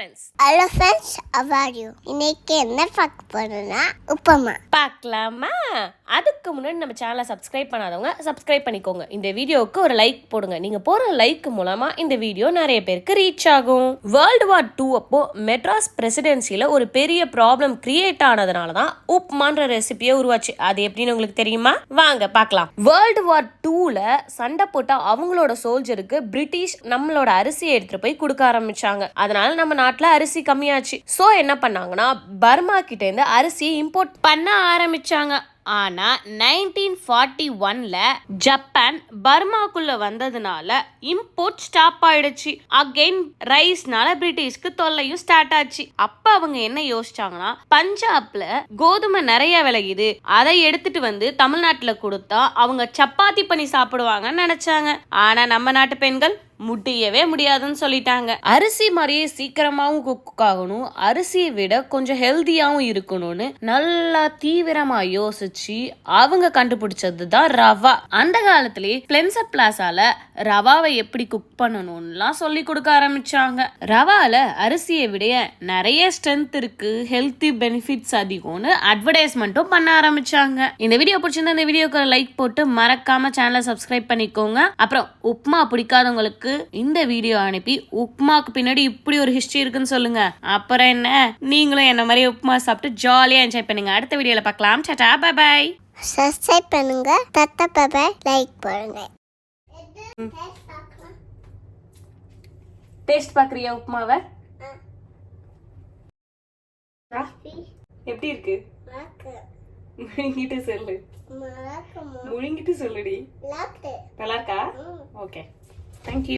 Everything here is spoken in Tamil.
Friends hello friends how are you இன்னைக்கு என்ன பார்க்க போறோம்னா உப்புமா. பார்க்கலாமா? அதுக்கு முன்னாடி நம்ம சேனலை சப்ஸ்கிரைப் பண்ணாதவங்க சப்ஸ்கிரைப் பண்ணிக்கோங்க. இந்த வீடியோவுக்கு ஒரு லைக் போடுங்க. நீங்க போற லைக் மூலமா இந்த வீடியோ நிறைய பேருக்கு ரீச் ஆகும். வேர்ல்டு வார் டூ அப்போ மெட்ராஸ் பிரசிடென்சில ஒரு பெரிய ப்ராப்ளம் கிரியேட் ஆனதுனால தான் உப்மான்ற ரெசிபியை உருவாச்சு. அது எப்படின்னு உங்களுக்கு தெரியுமா? வாங்க பார்க்கலாம். வேர்ல்டு வார் டூல சண்டை போட்ட அவங்களோட சோல்ஜருக்கு பிரிட்டிஷ் நம்மளோட அரிசியை எடுத்துட்டு போய் கொடுக்க ஆரம்பிச்சாங்க. அதனால நம்ம நாட்டுல அரிசி கம்மியாச்சு. சோ என்ன பண்ணாங்கன்னா பர்மா கிட்ட இருந்து அரிசியை இம்போர்ட் பண்ண ஆரம்பிச்சாங்க. ஆனா நைன்டீன் ஃபார்ட்டி ஒன்ல ஜப்பான் பர்மாக்குள்ள வந்ததுனால இம்போர்ட் ஸ்டாப் ஆயிடுச்சு. அகைன் ரைஸ்னால பிரிட்டிஷ்க்கு தொல்லையும் ஸ்டார்ட் ஆச்சு. அப்ப அவங்க என்ன யோசிச்சாங்கன்னா பஞ்சாப்ல கோதுமை நிறைய விளையுது. அதை எடுத்துட்டு வந்து தமிழ்நாட்டுல கொடுத்தா அவங்க சப்பாத்தி பண்ணி சாப்பிடுவாங்கன்னு நினைச்சாங்க. ஆனா நம்ம நாட்டு பெண்கள் முடியவே முடியாதுன்னு சொல்லிட்டாங்க. அரிசி மாதிரியே சீக்கிரமாவும் குக் ஆகணும். அரிசியை விட கொஞ்சம் ஹெல்தியாவும் இருக்கணும்னு நல்லா தீவிரமா யோசிச்சு அவங்க கண்டுபிடிச்சது தான் ரவா. அந்த காலத்திலே பிளென்ச பிளாஸால ரவாவை எப்படி குக் பண்ணணும்லாம் சொல்லி கொடுக்க ஆரம்பிச்சாங்க. ரவால அரிசியை விட நிறைய ஸ்ட்ரென்த் இருக்கு ஹெல்த்தி பெனிஃபிட்ஸ் அதிகம்னு அட்வர்டைஸ்மெண்ட்டும் பண்ண ஆரம்பிச்சாங்க. இந்த வீடியோ பிடிச்சிருந்தா இந்த வீடியோக்கு லைக் போட்டு மறக்காம சேனலை சப்ஸ்கிரைப் பண்ணிக்கோங்க. அப்புறம் உப்மா பிடிக்காதவங்களுக்கு இந்த வீடியோ அனுப்பி உப்மாக்கு பின்னாடி இப்படி ஒரு ஹிஸ்டரி இருக்குன்னு சொல்லுங்க. அப்புறம் என்ன? நீங்களும் என்ன மாதிரி உப்மா சாப்பிட்டு ஜாலியா என்ஜாய் பண்ணுங்க. அடுத்த வீடியோல பார்க்கலாம். டாடா பை பை சப்ஸ்கிரைப் பண்ணுங்க. தத்த பாபா லைக் போடுங்க. டேஸ்ட் பாக்குறியா உப்மாவை? எப்படி இருக்கு? முழுங்கிட்டு சொல்லு. முழுங்கிட்டு சொல்லுடி. நல்லா இருக்கா ஓகே தேங்க்யூ